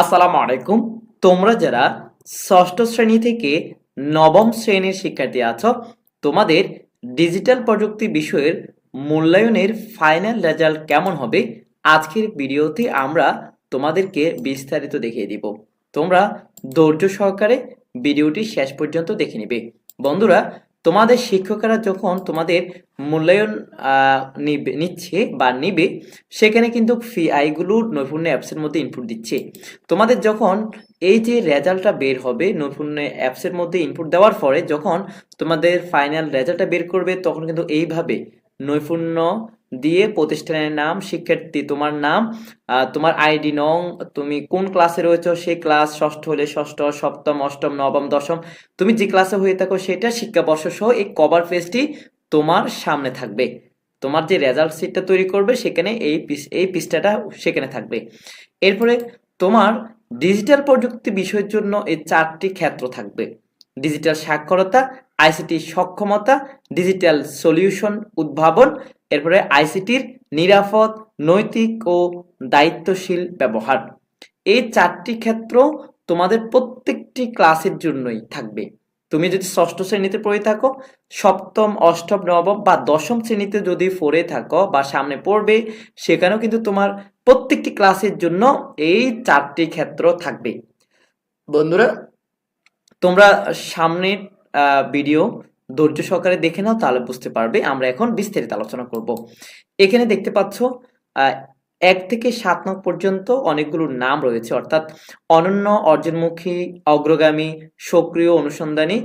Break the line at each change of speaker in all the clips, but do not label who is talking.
আসসালামু আলাইকুম। তোমরা যারা ষষ্ঠ শ্রেণি থেকে নবম শ্রেণির শিক্ষার্থী আছো, তোমাদের ডিজিটাল প্রযুক্তি বিষয়ের মূল্যায়নের ফাইনাল রেজাল্ট কেমন হবে, আজকের ভিডিওতে আমরা তোমাদেরকে বিস্তারিত দেখিয়ে দিব। তোমরা ধৈর্য সহকারে ভিডিওটি শেষ পর্যন্ত দেখে নিবে। বন্ধুরা তোমাদের শিক্ষকেরা যখন তোমাদের মূল্যায়ন নিবে, নিচ্ছে বা নিবে, সেখানে কিন্তু ফি আইগুলো নৈপুণ্য অ্যাপসের মধ্যে ইনপুট দিচ্ছে। তোমাদের যখন এই যে রেজাল্টটা বের হবে নৈপুণ্য অ্যাপসের মধ্যে ইনপুট দেওয়ার পরে যখন তোমাদের ফাইনাল রেজাল্টটা বের করবে, তখন কিন্তু এইভাবে নৈপুণ্য দিয়ে প্রতিষ্ঠানের নাম, শিক্ষার্থী, তোমার নাম তোমার আইডি নং, তুমি কোন ক্লাসে রয়েছো, সেই ক্লাস ষষ্ঠ হলে ষষ্ঠ, সপ্তম, অষ্টম, নবম, দশম, তুমি যে ক্লাসে হয়ে থাকো সেটা শিক্ষাবর্ষ সহ এই কভার পেজটি তোমার সামনে থাকবে। তোমার যে রেজাল্ট শিটটা তৈরি করবে সেখানে এই এই পৃষ্ঠাটা সেখানে থাকবে। এরপরে তোমার ডিজিটাল প্রযুক্তি বিষয়ের জন্য এই চারটি ক্ষেত্র থাকবে। ডিজিটাল সাক্ষরতা আইসিটি সক্ষমতা ডিজিটাল সলিউশন উদ্ভাবন, এরপরে আইসিটির নিরাপদ, নৈতিক ও দায়িত্বশীল ব্যবহার। এই চারটি ক্ষেত্র তোমাদের প্রত্যেকটি ক্লাসের জন্যই থাকবে। তুমি যদি ষষ্ঠ শ্রেণীতে পড়ে থাকো, সপ্তম, অষ্টম, নবম বা দশম শ্রেণীতে যদি পড়ে থাকো বা সামনে পড়বে, সেখানেও কিন্তু তোমার প্রত্যেকটি ক্লাসের জন্য এই চারটি ক্ষেত্র থাকবে। বন্ধুরা তোমরা সামনের ভিডিও ধৈর্য সহকারে দেখে নাও, তাহলে বুঝতে পারবে আমরা এখন বিস্তারিত আলোচনা করব। এখানে দেখতে পাচ্ছ এক থেকে সাত নং পর্যন্ত অনেকগুলো নাম রয়েছে, অর্থাৎ অনন্য, অর্জনমুখী, অগ্রগামী, সক্রিয়, অনুসন্ধানী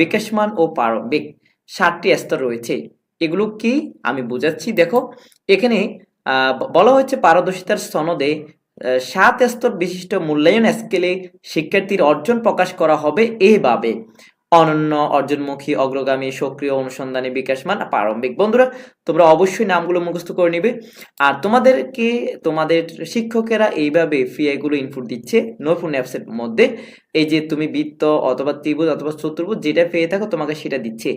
বিকাশমান ও প্রারম্ভিক সাতটি স্তর রয়েছে। এগুলো কি? আমি বোঝাচ্ছি। দেখো, এখানে বলা হয়েছে পারদর্শিতার সনদে সাত স্তর বিশিষ্ট মূল্যায়ন স্কেলে শিক্ষার্থীর অর্জন প্রকাশ করা হবে এভাবে। অনন্য, অর্জনমুখী, অগ্রগামী, সক্রিয়, অনুসন্ধানী, বিকাশমান, প্রারম্ভিক। বন্ধুরা, তোমরা অবশ্যই নামগুলো মুখস্থ করে নিবে। আর তোমাদেরকে, তোমাদের শিক্ষকেরা এইভাবে ফিআই গুলো ইনপুট দিচ্ছে নৈপুণ্য অ্যাপসের মধ্যে। এই যে তুমি বৃত্ত অথবা ত্রিভুজ অথবা চতুর্ভুজ যেটা পেয়ে থাকো তোমাকে সেটা দিচ্ছে।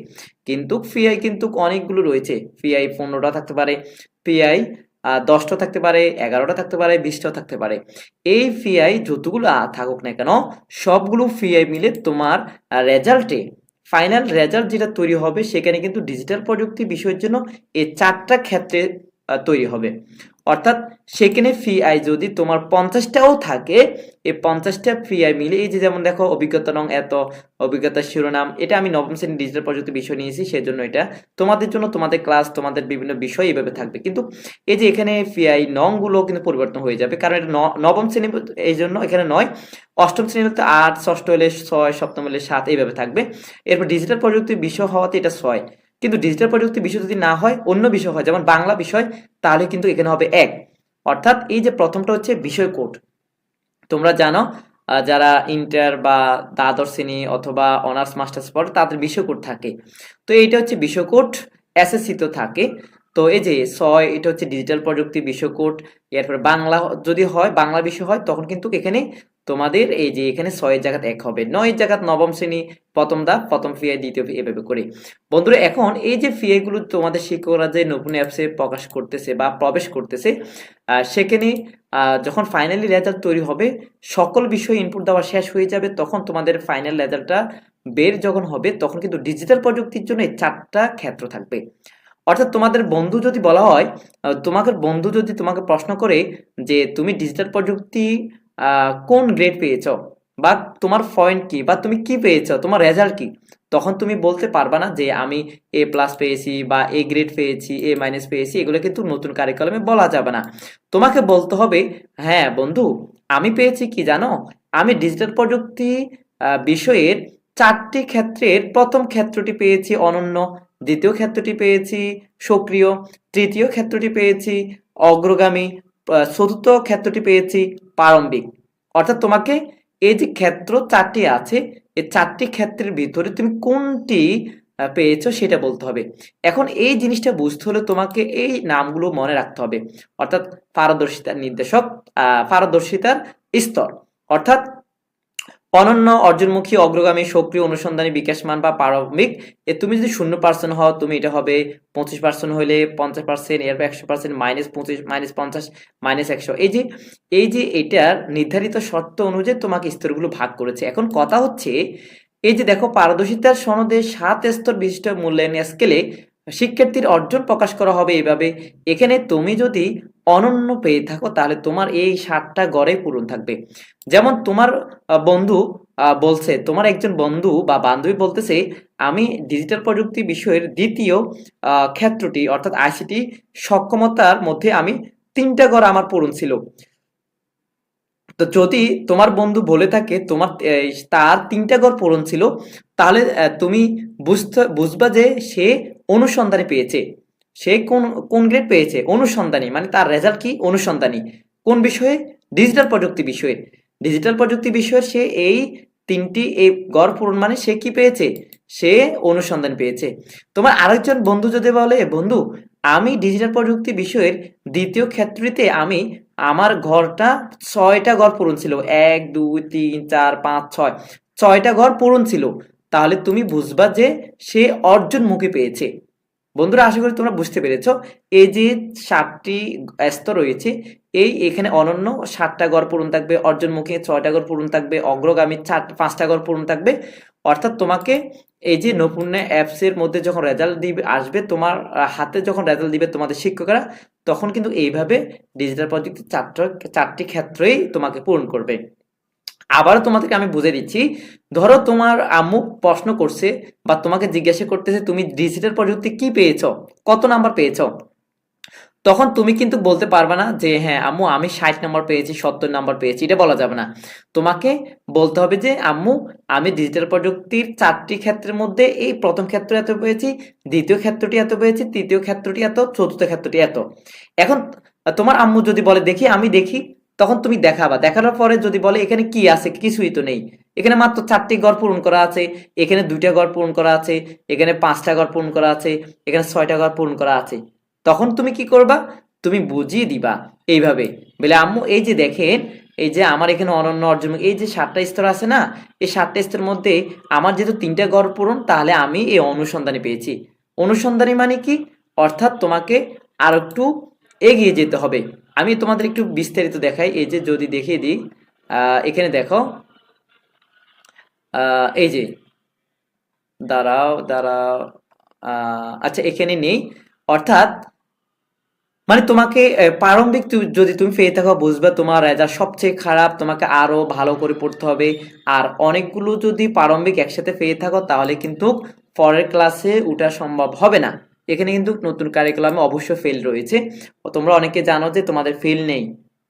কিন্তু ফিআই কিন্তু অনেকগুলো রয়েছে। ফিআই পনেরোটা থাকতে পারে। ফিআই দশটা থাকতে পারে, এগারোটা থাকতে পারে, বিশটাও থাকতে পারে। এই ফিআই যতগুলো থাকুক না কেন, সবগুলো ফিআই মিলে তোমার রেজাল্টে ফাইনাল রেজাল্ট যেটা তৈরি হবে, সেখানে কিন্তু ডিজিটাল প্রযুক্তি বিষয়ের জন্য এই চারটা ক্ষেত্রে তৈরি হবে। অর্থাৎ সেখানে ফি আই যদি তোমার পঞ্চাশটাও থাকে, এই পঞ্চাশটা ফি আই মিলে এই যে যেমন দেখো অভিজ্ঞতা নং এত, অভিজ্ঞতা শিরোনাম, এটা আমি নবম শ্রেণি ডিজিটাল প্রযুক্তি বিষয় নিয়েছি, সেজন্য এটা তোমাদের জন্য, তোমাদের ক্লাস তোমাদের বিভিন্ন বিষয় এইভাবে থাকবে। কিন্তু এই যে এখানে ফি আই নংগুলো কিন্তু পরিবর্তন হয়ে যাবে, কারণ এটা নবম শ্রেণি এই জন্য এখানে নয়, অষ্টম শ্রেণি বলতে আট, ষষ্ঠ হলে ছয়, সপ্তম হলে সাত, এইভাবে থাকবে। এরপর ডিজিটাল প্রযুক্তির বিষয় হওয়াতে এটা ছয়। কিন্তু ডিজিটাল প্রযুক্তি বিষয় যদি না হয়, অন্য বিষয় হয়, যেমন বাংলা বিষয়, তাহলে কিন্তু এখানে হবে এক। অর্থাৎ এই যে প্রথমটা হচ্ছে বিষয় কোড। তোমরা জানো যারা ইন্টার বা দ্বাদশ শ্রেণি অথবা অনার্স, মাস্টার্স পড়ে, তাদের বিষয় কোড থাকে। তো এইটা হচ্ছে বিষয় কোড, এসএসসি তো থাকে। তো এই যে ছয়, এটা হচ্ছে ডিজিটাল প্রযুক্তি বিষয় কোড, এরপর বাংলা যদি হয়, বাংলা বিষয় হয়, তখন কিন্তু এখানে তোমাদের এই যে এখানে ছয়ের জায়গাত এক হবে নয়ের জায়গাত নবম শ্রেণি, প্রথম দা, প্রথম ফিআই দ্বিতীয় ফি এভাবে করে। বন্ধুরা, এখন এই যে ফিআই গুলো তোমাদের শিক্ষকরা যে নতুন অ্যাপসে প্রকাশ করতেছে বা প্রবেশ করতেছে সেখানে যখন ফাইনালি রেজাল্ট তৈরি হবে, সকল বিষয় ইনপুট দেওয়া শেষ হয়ে যাবে, তখন তোমাদের ফাইনাল রেজাল্টটা বের যখন হবে, তখন কিন্তু ডিজিটাল প্রযুক্তির জন্য চারটা ক্ষেত্র থাকবে। অর্থাৎ তোমাদের বন্ধু যদি বলা হয় তোমাকে বন্ধু যদি তোমাকে প্রশ্ন করে যে তুমি ডিজিটাল প্রযুক্তি কোন গ্রেড পেয়েছ? বা তোমার পয়েন্ট কি? বা তুমি কি পেয়েছ? তোমার রেজাল্ট কি? তখন তুমি বলতে পারবা না যে আমি এ প্লাস পেয়েছি বা এ গ্রেড পেয়েছি এ মাইনাস পেয়েছি, এগুলো কিন্তু নতুন কারিকুলামে বলা যাবে না। তোমাকে বলতে হবে হ্যাঁ বন্ধু, আমি পেয়েছি কি জানো? আমি ডিজিটাল প্রযুক্তি বিষয়ের চারটি ক্ষেত্রের প্রথম ক্ষেত্রটি পেয়েছি অনন্য, দ্বিতীয় ক্ষেত্রটি পেয়েছি সক্রিয়, তৃতীয় ক্ষেত্রটি পেয়েছি অগ্রগামী চতুর্থ ক্ষেত্রটি পেয়েছি প্রারম্ভিক। অর্থাৎ তোমাকে এই যে ক্ষেত্র চারটি আছে, এই চারটি ক্ষেত্রের ভিতরে তুমি কোনটি পেয়েছ সেটা বলতে হবে। এখন এই জিনিসটা বুঝতে হলে তোমাকে এই নামগুলো মনে রাখতে হবে। অর্থাৎ পারদর্শিতার নির্দেশক পারদর্শিতার স্তর। অর্থাৎ অনন্য অর্জনমুখী অগ্রগামী সক্রিয় অনুসন্ধানী বিকাশমান বা প্রারম্ভিক, এ তুমি যদি শূন্য পার্সেন্ট হও, তুমি এটা হবে পঁচিশ পার্সেন্ট হলে পঞ্চাশ পার্সেন্ট এরপর একশো পার্সেন্ট মাইনাস পঁচিশ মাইনাস পঞ্চাশ মাইনাস একশো। এই যে এই যে এটার নির্ধারিত শর্ত অনুযায়ী তোমাকে স্তরগুলো ভাগ করেছে। এখন কথা হচ্ছে, এই যে দেখো পারদর্শিতার সনদে সাত স্তর বিশিষ্ট মূল্যায়ন স্কেলে শিক্ষার্থীর অর্জন প্রকাশ করা হবে এইভাবে এখানে তুমি যদি অনন্য পেয়ে থাকো, তাহলে তোমার এই ষাটটা গড়ে পূরণ থাকবে। যেমন তোমার বন্ধু বলছে, তোমার একজন বন্ধু বা বান্ধবী বলতেছে, আমি ডিজিটাল প্রযুক্তি বিষয়ের দ্বিতীয় ক্ষেত্রটি, অর্থাৎ আইসিটি সক্ষমতার মধ্যে আমি তিনটা গড় আমার পূরণ ছিল। তো যদি তোমার বন্ধু বলে থাকে, তোমার তার তিনটা গড় পূরণ ছিল, তাহলে তুমি বুঝতে, বুঝবা যে সে অনুসন্ধানে পেয়েছে। সে কোন কোন গ্রেড পেয়েছে? অনুসন্ধানী মানে তার রেজাল্ট কি? অনুসন্ধানী। কোন বিষয়ে? ডিজিটাল প্রযুক্তি বিষয়ে। ডিজিটাল প্রযুক্তি বিষয়ে সে এই তিনটি এই গড় পূরণ মানে সে কি পেয়েছে? সে অনুসন্ধান পেয়েছে। তোমার আরেকজন বন্ধু যদি বলে, বন্ধু, আমি ডিজিটাল প্রযুক্তি বিষয়ের দ্বিতীয় ক্ষেত্রটিতে আমি আমার ঘরটা ছয়টা ঘর পূরণ ছিল। এক, দুই, তিন, চার, পাঁচ, ছয়। ছয়টা ঘর পূরণ ছিল। তাহলে তুমি বুঝবা যে সে অর্জনমুখী পেয়েছে। বন্ধুরা, আশা করি তোমরা বুঝতে পেরেছ, এই যে সাতটি স্তর রয়েছে, এই এখানে অনন্য সাতটা গড় পূরণ থাকবে, অর্জনমুখী ছয়টা গড় পূরণ থাকবে, অগ্রগামী চার, পাঁচটা গড় পূরণ থাকবে। অর্থাৎ তোমাকে এই যে নৈপুণ্য অ্যাপস এর মধ্যে যখন রেজাল্ট দিবে, আসবে, তোমার হাতে যখন রেজাল্ট দিবে তোমাদের শিক্ষকরা, তখন কিন্তু এইভাবে ডিজিটাল প্রযুক্তি চারটা, চারটি ক্ষেত্রেই তোমাকে পূরণ করবে। আবারও তোমাদেরকে আমি বুঝে দিচ্ছি, ধরো তোমার আম্মু প্রশ্ন করছে বা তোমাকে জিজ্ঞাসা করতেছে, তুমি ডিজিটাল প্রযুক্তি কি পেয়েছ? কত নাম্বার পেয়েছ? তখন তুমি কিন্তু বলতে পারবে না যে হ্যাঁ আম্মু, আমি ষাট নাম্বার পেয়েছি, সত্তর নাম্বার পেয়েছি। এটা বলা যাবে না। তোমাকে বলতে হবে যে, আম্মু, আমি ডিজিটাল প্রযুক্তির চারটি ক্ষেত্রের মধ্যে এই প্রথম ক্ষেত্র এত পেয়েছি, দ্বিতীয় ক্ষেত্রটি এত পেয়েছি, তৃতীয় ক্ষেত্রটি এত, চতুর্থ ক্ষেত্রটি এত। এখন তোমার আম্মু যদি বলে, দেখি, আমি দেখি। তখন তুমি দেখাবা। দেখানোর পরে যদি বলে, এখানে কি আছে? কিছুই তো নেই। এখানে মাত্র চারটি ঘর পূরণ করা আছে। এখানে দুইটা ঘর পূরণ করা আছে। এখানে পাঁচটা ঘর পূরণ করা আছে। এখানে ছয়টা ঘর পূরণ করা আছে। তখন তুমি কি করবা? তুমি বুঝিয়ে দিবা এইভাবে। বলে, আম্মু, এই যে দেখেন, এই যে আমার এখানে অনন্য অর্জন, এই যে সাতটা স্তর আছে না, এই সাতটা স্তরের মধ্যে আমার যেহেতু তিনটা ঘর পূরণ, তাহলে আমি এই অনুসন্ধানে পেয়েছি। অনুসন্ধানী মানে কি? অর্থাৎ তোমাকে আর একটু এগিয়ে যেতে হবে। আমি তোমাদের একটু বিস্তারিত দেখাই, এই যে যদি দেখিয়ে দিই এখানে দেখো এই যে, দাঁড়াও দাঁড়াও আচ্ছা এখানে নেই, অর্থাৎ মানে তোমাকে প্রারম্ভিক যদি তুমি পেয়ে থাকো, বুঝবে তোমার রেজাল্ট সবচেয়ে খারাপ, তোমাকে আরও ভালো করে পড়তে হবে, আর অনেকগুলো যদি প্রারম্ভিক একসাথে পেয়ে থাকো, তাহলে কিন্তু পরের ক্লাসে ওঠা সম্ভব হবে না। এখানে কিন্তু নতুন কারিকুলামে অবশ্য ফেল রয়েছে। তোমরা অনেকে জানো যে তোমাদের ফেল নেই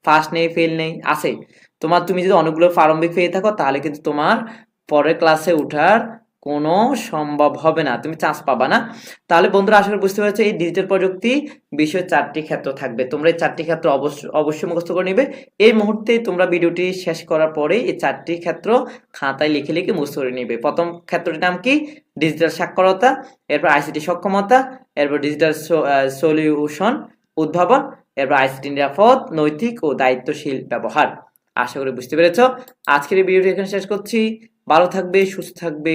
ফার্স্ট নেই ফেল নেই আছে তোমার, তুমি যদি অনেকগুলো প্রারম্ভিক পেয়ে থাকো, তাহলে কিন্তু তোমার পরের ক্লাসে ওঠার কোনো সম্ভব হবে না, তুমি চান্স পাবা না। তাহলে বন্ধুরা করি বুঝতে পেরেছ, এই ডিজিটাল প্রযুক্তি বিষয়ে চারটি ক্ষেত্র থাকবে। তোমরা এই চারটি ক্ষেত্র অবশ্যই অবশ্যই মুখস্থ করে নেবে। এই মুহূর্তে তোমরা ভিডিওটি শেষ করার পরে এই চারটি ক্ষেত্র খাতায় লিখে লিখে মুখস্থ করে নেবে। প্রথম ক্ষেত্রটির নাম কি? ডিজিটাল সাক্ষরতা, এরপর আইসিটি সক্ষমতা, এরপর ডিজিটাল সলিউশন উদ্ভাবন, এরপর আইসিটি নিরাপদ, নৈতিক ও দায়িত্বশীল ব্যবহার। আশা করি বুঝতে পেরেছ। আজকের এই ভিডিওটি এখানে শেষ করছি। ভালো থাকবে, সুস্থ থাকবে।